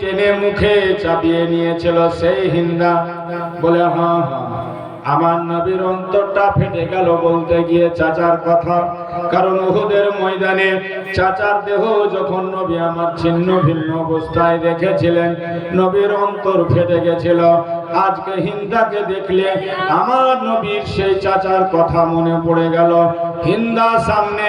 টেনে মুখে চাপিয়ে নিয়েছিল সেই হিন্দা। বলে হ্যাঁ আমার নবীর অন্তরটা ফেটে গেল বলতে গিয়ে চাচার কথা। কারণ উহুদের ময়দানে চাচার দেহ যখন নবী আমার ছিন্ন ভিন্ন অবস্থায় দেখেছিলেন, নবীর অন্তর ফেটে গেছিল। আজকে হিন্দাকে দেখলে আমার নবীর সেই চাচার কথা মনে পড়ে গেল। হিন্দা সামনে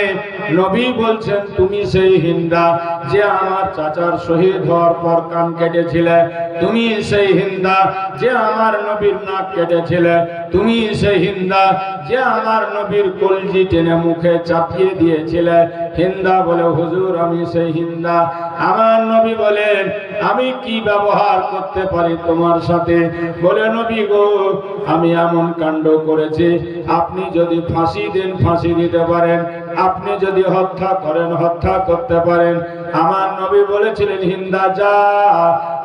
নবী বলছেন, তুমি সেই হিন্দা যে আমার চাচার শহীদ হওয়ার পর কান কেটেছিলে। তুমি সেই হিন্দা যে আমার নবীর নাক কেটেছিলে। তুমি সেই হিন্দা যে আমার নবীর কলজি টেনে মুখে চাপিয়ে দিয়েছিলে। হিন্দা বলে, হুজুর, আমি সেই হিন্দা আমার নবী বলেন, আমি কি ব্যবহার করতে পারি তোমার সাথে? বলে, নবী গো, আমি এমন কাণ্ড করেছি, আপনি যদি ফাঁসি দেন, ফাঁসি দিতে পারেন। আপনি যদি হত্যা করেন, হত্যা করতে পারেন। আমার নবী বলেছিলেন, হিন্দা যা,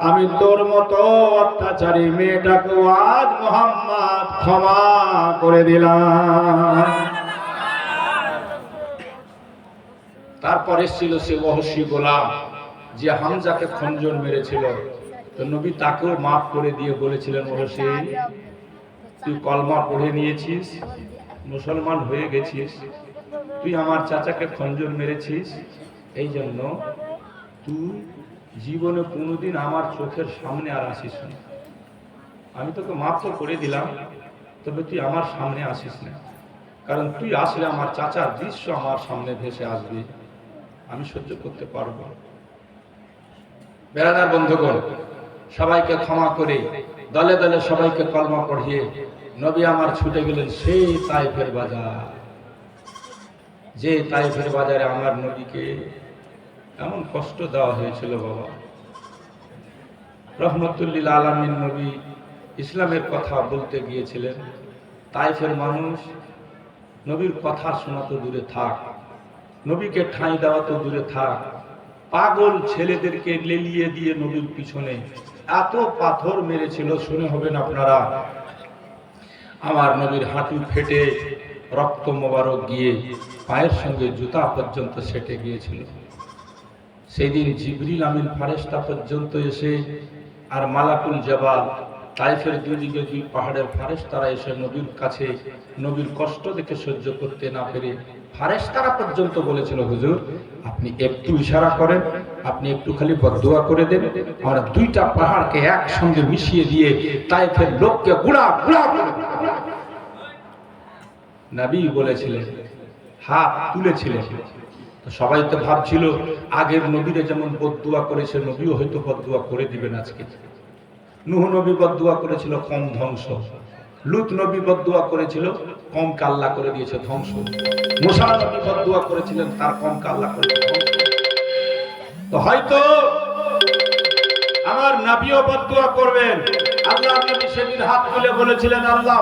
আমি তোর মতো অত্যাচারী মেয়েটাকে আজ মোহাম্মদ ক্ষমা করে দিলাম। তারপর এসেছিল সে রহস্য গোলাম। যে হামজাকে খঞ্জন মেরেছিল, তো নবী তাকেও মাফ করে দিয়ে বলেছিলেন ওরসে তুই কলমা পড়ে নিয়েছিস, মুসলমান হয়ে গেছিস, তুই আমার চাচাকে খঞ্জন মেরেছিস, এই জন্য তুই জীবনে কোনোদিন আমার চোখের সামনে আর আসিস না। আমি তোকে মাফ তো করে দিলাম, তবে তুই আমার সামনে আসিস না। কারণ তুই আসলে আমার চাচার দৃশ্য আমার সামনে ভেসে আসবে। আমি সহ্য করতে পারব। বেড়াদার বন্ধুগণ, সবাইকে ক্ষমা করে। দলে দলে সবাইকে কলমা পড়িয়ে নবী আমার ছুটে গেলেন সেই তাইফের বাজার। যে তাইফের বাজারে আমার নবীকে এমন কষ্ট দেওয়া হয়েছিল বাবা। রহমতুল্লিল আলমিন নবী ইসলামের কথা বলতে গিয়েছিলেন, তাইফের মানুষ, নবীর কথা শোনা তো দূরে থাক, নবীকে ঠাঁই দেওয়া তো দূরে থাক পাগল ছেলেদেরকে লেলিয়ে দিয়ে নবীর পিছনে এত পাথর মেরেছিল, শুনে হবেন আপনারা। আমার নদীর হাঁটু ফেটে রক্ত মোবারক গিয়ে পায়ের সঙ্গে জুতা পর্যন্ত সেটে গিয়েছিল। সেদিন জিবরিল আমিন ফারেস্তা পর্যন্ত এসে আর মালাকুল জবাল তাইফের দুদিকে দুই পাহাড়ের ফারেস্তারা এসে নবীর কাছে নবীর কষ্ট দেখে সহ্য করতে না পেরে ফারেস্তারা পর্যন্ত বলেছিল, হুজুর, আপনি একটু ইশারা করেন, আপনি একটু খালি বদুয়া করে দেন। আমরা দুইটা পাহাড়কে একসঙ্গে মিশিয়ে দিয়ে তাইফের লোককে গুড়া গুড়া নবী বলেছিলেন হাত তুলেছিলেন। সবাই তো ভাবছিল, আগের নবীরে যেমন বদুয়া করেছে, নবীও হয়তো বদুয়া করে দিবেন আজকে। নুহ নবী বদুয়া করেছিল, কম ধ্বংস। লুত নবী বদুয়া করেছিল, কম কাল্লা করে দিয়েছে ধ্বংস। মুসা নবী বদুয়া করেছিলেন, তার কম কাল্লা করে তো হয়তো আমার নাবিও বদুয়া করবেন। আল্লাহ নবী সেদিন হাত তুলে বলেছিলেন আল্লাহ